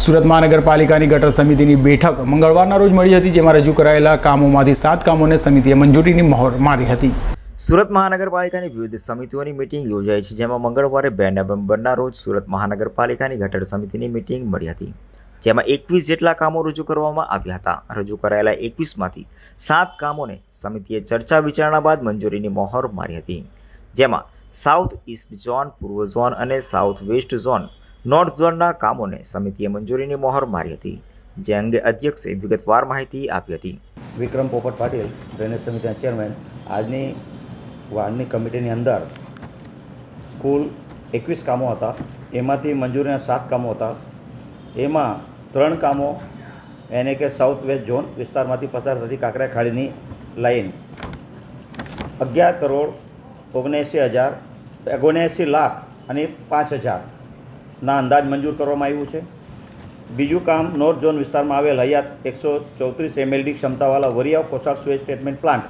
સુરત મહાનગરપાલિકાની ગટર સમિતિની બેઠક મંગળવારના રોજ મળી હતી, જેમાં રજૂ કરાયેલા કામોમાંથી સાત કામોને સમિતિએ મંજૂરીની મહોર મારી હતી. સુરત મહાનગરપાલિકાની વિવિધ સમિતિઓની મિટિંગ યોજાઈ છે, જેમાં મંગળવારે બે નવેમ્બરના રોજ સુરત મહાનગરપાલિકાની ગટર સમિતિની મિટિંગ મળી હતી, જેમાં એકવીસ જેટલા કામો રજૂ કરવામાં આવ્યા હતા. રજૂ કરાયેલા એકવીસમાંથી સાત કામોને સમિતિએ ચર્ચા વિચારણા બાદ મંજૂરીની મહોર મારી હતી, જેમાં સાઉથ ઇસ્ટ ઝોન, પૂર્વ ઝોન અને સાઉથ વેસ્ટ ઝોન નોર્થ ઝોનના કામોને સમિતિએ મંજૂરીની મહોર મારી હતી, જે અંગે અધ્યક્ષે વિગતવાર માહિતી આપી હતી. વિક્રમ પોપટ પાટીલ, ડ્રેનેજ સમિતિના ચેરમેન. આજની વાડની કમિટીની અંદર કુલ એકવીસ કામો હતા. એમાંથી મંજૂરીના સાત કામો હતા. એમાં ત્રણ કામો એને કે સાઉથ વેસ્ટ ઝોન વિસ્તારમાંથી પસાર થતી કાંકરા ખાડીની લાઈન અગિયાર કરોડ ઓગણએંસી હજાર ઓગણએંસી લાખ અને પાંચ હજારના અંદાજ મંજૂર કરવામાં આવ્યું છે. બીજું કામ નોર્થ ઝોન વિસ્તારમાં આવેલ હયાત એકસો ચોત્રીસ MLD ક્ષમતાવાળા Variyav Kosar sewage treatment plant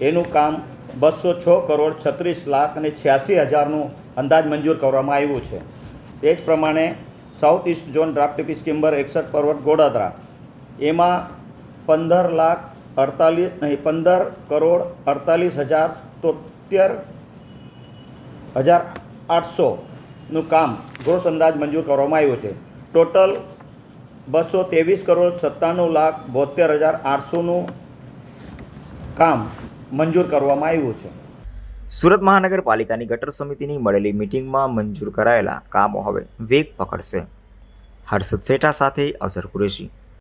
એનું કામ બસો છ કરોડ છત્રીસ લાખ અને છ્યાસી હજારનું અંદાજ મંજૂર કરવામાં આવ્યું છે. તે જ પ્રમાણે south east zone draft TP scheme number એકસઠ પર્વત ગોડાદરા. એમાં પંદર લાખ અડતાલીસ, નહીં, પંદર કરોડ અડતાલીસ હજાર તોતેર હજાર આઠસોનું કામ ગ્રોસ અંદાજ મંજૂર કરવામાં આવ્યું છે. ટોટલ બસો ત્રેવીસ કરોડ સત્તાણું લાખ બોતેર હજાર આઠસોનું કામ મંજૂર કરવામાં આવ્યું છે. સુરત મહાનગરપાલિકાની ગટર સમિતિની મળેલી મિટિંગમાં મંજૂર કરાયેલા કામો હવે વેગ પકડશે. હર્ષદ સેઠા સાથે અઝર કુરેશી.